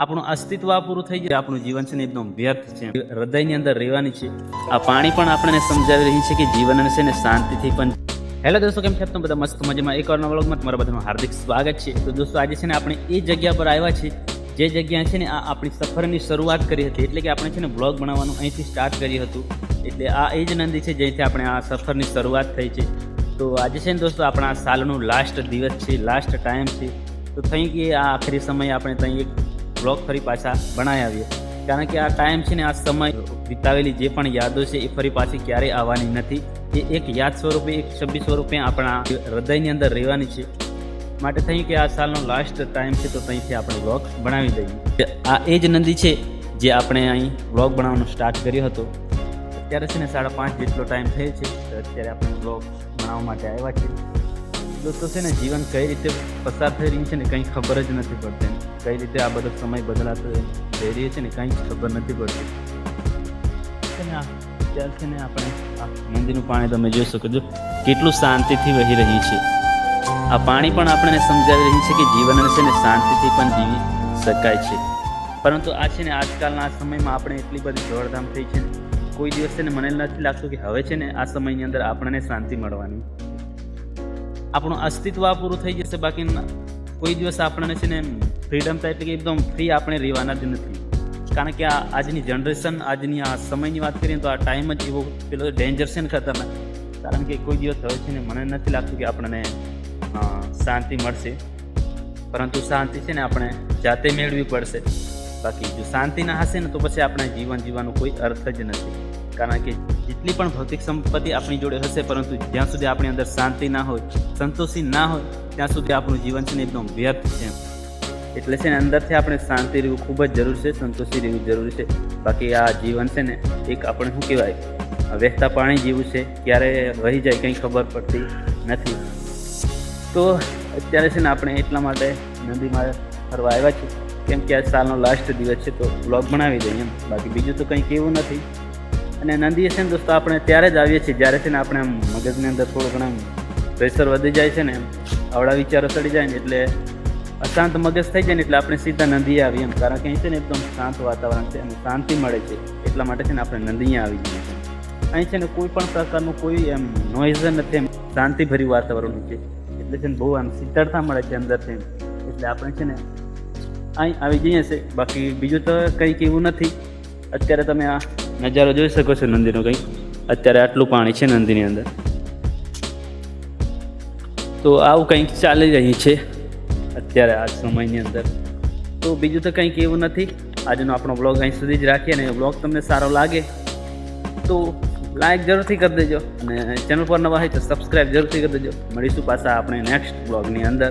આપણું અસ્તિત્વ પૂરું થઈ જાય. આપણું જીવન છે ને એકદમ વ્યર્થ છે. હૃદયની અંદર રહેવાની છે. આ પાણી પણ આપણને સમજાવી રહી છે કે જીવન છે ને શાંતિથી પણ. હેલો દોસ્તો, કેમ છે? તમે બધા મસ્ત મજામાં. એક વાર વ્લોગમાં તમારા બધાનું હાર્દિક સ્વાગત છે. તો દોસ્તો, આજે છે ને આપણે એ જગ્યા પર આવ્યા છીએ. જે જગ્યા છે ને આ આપણી સફરની શરૂઆત કરી હતી. એટલે કે આપણે છે ને બ્લોગ બનાવવાનું અહીંથી સ્ટાર્ટ કર્યું હતું. એટલે આ એ જ નદી છે જેથી આપણે આ સફરની શરૂઆત થઈ છે. તો આજે છે ને દોસ્તો, આપણા સાલનું લાસ્ટ દિવસ છે લાસ્ટ ટાઈમ છે. તો થઈ ગઈ આ આખરી સમયે આપણે ત્યાં એક બ્લોગ ફરી પાછા બનાવી આવીએ. કારણ કે આ ટાઈમ છે ને, આ સમય વિતાવેલી જે પણ યાદો છે, એ ફરી પાછી ક્યારેય આવવાની નથી. એ એક યાદ સ્વરૂપે, એક છવ્વીસ સ્વરૂપે આપણા હૃદયની અંદર રહેવાની છે. માટે થયું કે આ સાલનો લાસ્ટ ટાઈમ છે, તો ત્યાંથી આપણે બ્લોગ બનાવી દઈએ. આ એ જ નદી છે, જે આપણે અહીં બ્લોગ બનાવવાનું સ્ટાર્ટ કર્યો હતો. અત્યારે છે ને, સાડા પાંચ જેટલો ટાઈમ થયો છે અત્યારે આપણે બ્લોગ બનાવવા માટે આવ્યા છીએ. દોસ્તો, છે ને, જીવન કઈ રીતે પસાર થઈ રહ્યું છે ને કંઈ ખબર જ નથી પડતી. કઈ રીતે આ બધો સમય બદલાતો થઈ રહ્યો છે ને કંઈ જ ખબર નથી પડતી. અત્યારે છે ને આપણે આ નદીનું પાણી તમે જોઈ શકો છો. કેટલું શાંતિથી વહી રહ્યું છે. આ પાણી પણ આપણને સમજાવી રહ્યું છે કે જીવન છે ને શાંતિથી પણ જીવી શકાય છે. પરંતુ આ છે ને, આજકાલના સમયમાં આપણે એટલી બધી દોડધામ થઈ છે ને, કોઈ દિવસ છે ને મને નથી લાગતું કે હવે છે ને આ સમયની અંદર આપણને શાંતિ મળવાની. આપણું અસ્તિત્વ પૂરું થઈ જશે બાકી કોઈ દિવસ આપણને છે ને ફ્રીડમ થાય એટલે કે એકદમ ફ્રી આપણે રહેવાના જ નથી. કારણ કે આ આજની જનરેશન આજની આ સમયની વાત કરીએ તો આ ટાઈમ જ એવો પેલો ડેન્જર છે ને ખતરનાક. કારણ કે કોઈ દિવસ હવે છે ને મને નથી લાગતું કે આપણને શાંતિ મળશે. પરંતુ શાંતિ છે ને આપણે જાતે મેળવી પડશે. બાકી જો શાંતિ ના હશે ને તો પછી આપણે જીવન જીવવાનો કોઈ અર્થ જ નથી. કારણ કે જેટલી પણ ભૌતિક સંપત્તિ આપણી જોડે હશે, પરંતુ જ્યાં સુધી આપણી અંદર શાંતિ ના હોય, સંતોષી ના હોય, ત્યાં સુધી આપણું જીવન છે ને એકદમ વ્યર્થ છે એટલે છે ને અંદરથી આપણે શાંતિ રહેવું ખૂબ જ જરૂર છે, સંતોષી રહેવું જરૂરી છે. બાકી આ જીવન છે ને એક આપણે શું કહેવાય વહેતા પાણી જેવું છે, ક્યારે વહી જાય કંઈ ખબર પડતી નથી. તો અત્યારે છે ને આપણે એટલા માટે નદીમાં ફરવા આવ્યા છીએ. કેમ કે આ સાલનો લાસ્ટ દિવસ છે, તો બ્લોગ બનાવી દઈએ એમ. બાકી બીજું તો કંઈ કેવું નથી. અને નદીએ છે ને દોસ્તો, આપણે ત્યારે જ આવીએ છીએ, જ્યારે છે ને આપણે આમ મગજની અંદર થોડું ઘણા પ્રેશર વધી જાય છે ને એમ, આવડા વિચારો ચડી જાય ને એટલે અશાંત મગજ થઈ જાય ને એટલે આપણે સીધા નદીએ આવીએ એમ. કારણ કે અહીં છે ને એકદમ શાંત વાતાવરણ છે અને શાંતિ મળે છે, એટલા માટે છે ને આપણે નદીએ આવી જઈએ અહીં છે ને કોઈ પણ પ્રકારનું કોઈ એમ નોઇઝ નથી એમ, શાંતિભર્યું વાતાવરણ છે. એટલે છે ને બહુ આમ શીતળતા મળે છે અંદરથી. એટલે આપણે છે ને અહીં આવી જઈએ છે બાકી બીજું તો કંઈક એવું નથી. અત્યારે તમે આ નજારો જોઈ શકો છો નંદીનો કંઈક. અત્યારે આટલું પાણી છે નંદીની અંદર. તો આવું કંઈક ચાલી રહ્યું છે અત્યારે આ સમયની અંદર. તો બીજું તો કંઈક એવું નથી. આજનો આપણો બ્લોગ અહીં સુધી જ રાખીએ અને બ્લોગ તમને સારો લાગે તો લાઈક જરૂરથી કરી દેજો અને ચેનલ પર નવા હોય તો સબસ્ક્રાઈબ જરૂરથી કરી દેજો. મળીશું પાછા આપણે નેક્સ્ટ બ્લોગની અંદર.